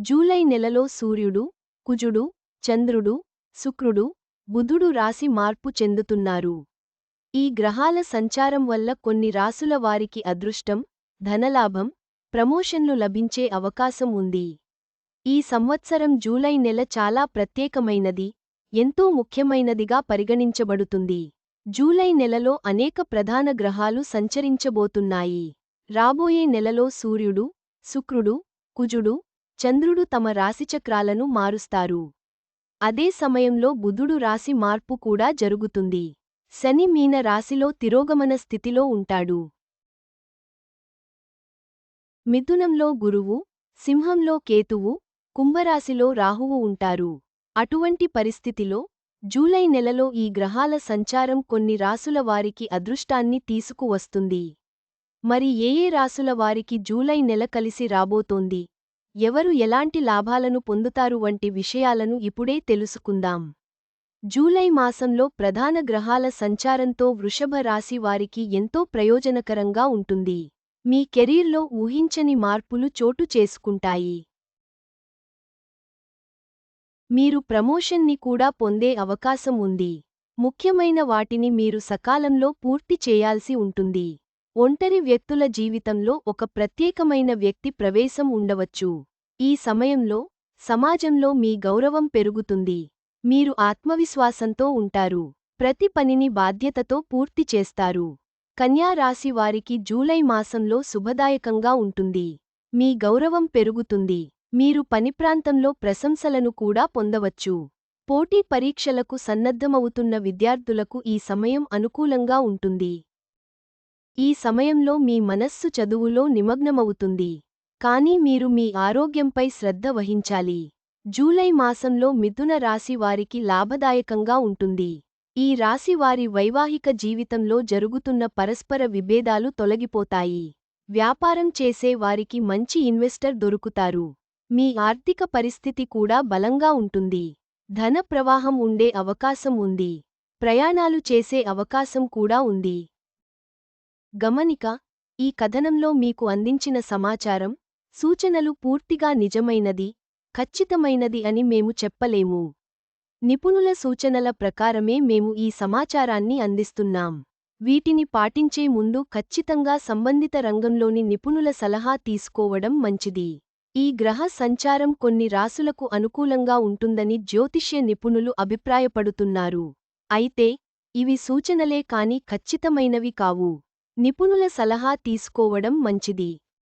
July నెలలో సూర్యుడు కుజుడు చంద్రుడు శుక్రుడు బుధుడు రాశి మార్పు చెందుతున్నారు. ఈ గ్రహాల సంచారం వల్ల కొన్ని రాసుల వారికి అదృష్టం ధనలాభం ప్రమోషన్లు లభించే అవకాశం ఉంది. ఈ సంవత్సరం జూలై నెల చాలా ప్రత్యేకమైనది ఎంతో ముఖ్యమైనదిగా పరిగణించబడుతుంది. జూలై నెలలో అనేక ప్రధాన గ్రహాలు సంచరించబోతున్నాయి. రాబోయే నెలలో సూర్యుడు శుక్రుడు కుజుడు చంద్రుడు తమ రాశిచక్రాలను మారుస్తారు. అదే సమయంలో బుధుడు రాశి మార్పు కూడా జరుగుతుంది. శని మీన రాశిలో తిరోగమన స్థితిలో ఉంటాడు. మిథునంలో గురువు సింహంలో కేతువు కుంభరాశిలో రాహువు ఉంటారు. అటువంటి పరిస్థితిలో జూలై నెలలో ఈ గ్రహాల సంచారం కొన్ని రాసుల వారికి అదృష్టాన్ని తీసుకువస్తుంది. మరి ఏ ఏ రాసుల వారికి జూలై నెల కలిసి రాబోతోంది? ఎవరు ఎలాంటి లాభాలను పొందుతారు వంటి విషయాలను ఇప్పుడే తెలుసుకుందాం. జూలై మాసంలో ప్రధాన గ్రహాల సంచారంతో వృషభ రాశి వారికి ఎంతో ప్రయోజనకరంగా ఉంటుంది. మీ కెరీర్లో ఊహించని మార్పులు చోటు చేసుకుంటాయి. మీరు ప్రమోషన్ని కూడా పొందే అవకాశం ఉంది. ముఖ్యమైన వాటిని మీరు సకాలంలో పూర్తి చేయాల్సి ఉంటుంది. ఒంటరి వ్యక్తుల జీవితంలో ఒక ప్రత్యేకమైన వ్యక్తి ప్రవేశం ఉండవచ్చు. ఈ సమయంలో సమాజంలో మీ గౌరవం పెరుగుతుంది. మీరు ఆత్మవిశ్వాసంతో ఉంటారు. ప్రతి పనిని బాధ్యతతో పూర్తి చేస్తారు. కన్యారాశి వారికి జూలై మాసంలో శుభదాయకంగా ఉంటుంది. మీ గౌరవం పెరుగుతుంది. మీరు పని ప్రాంతంలో ప్రశంసలను కూడా పొందవచ్చు. పోటీ పరీక్షలకు సన్నద్ధమవుతున్న విద్యార్థులకు ఈ సమయం అనుకూలంగా ఉంటుంది. ఈ సమయంలో మీ మనస్సు చదువులో నిమగ్నమవుతుంది. కానీ మీరు మీ ఆరోగ్యంపై శ్రద్ధ వహించాలి. జూలై మాసంలో మిథున రాశి వారికి లాభదాయకంగా ఉంటుంది. ఈ రాశి వారి వైవాహిక జీవితంలో జరుగుతున్న పరస్పర విభేదాలు తొలగిపోతాయి. వ్యాపారం చేసే వారికి మంచి ఇన్వెస్టర్ దొరుకుతారు. మీ ఆర్థిక పరిస్థితి కూడా బలంగా ఉంటుంది. ధన ప్రవాహం ఉండే అవకాశం ఉంది. ప్రయాణాలు చేసే అవకాశం కూడా ఉంది. గమనిక ఈ కథనంలో మీకు అందించిన సమాచారం సూచనలు పూర్తిగా నిజమైనది ఖచ్చితమైనది అని మేము చెప్పలేము. నిపుణుల సూచనల ప్రకారమే మేము ఈ సమాచారాన్ని అందిస్తున్నాం. వీటిని పాటించే ముందు ఖచ్చితంగా సంబంధిత రంగంలోని నిపుణుల సలహా తీసుకోవడం మంచిది. ఈ గ్రహ సంచారం కొన్ని రాసులకు అనుకూలంగా ఉంటుందని జ్యోతిష్య నిపుణులు అభిప్రాయపడుతున్నారు. అయితే ఇవి సూచనలే కాని ఖచ్చితమైనవి కావు. నిపుణుల సలహా తీసుకోవడం మంచిది.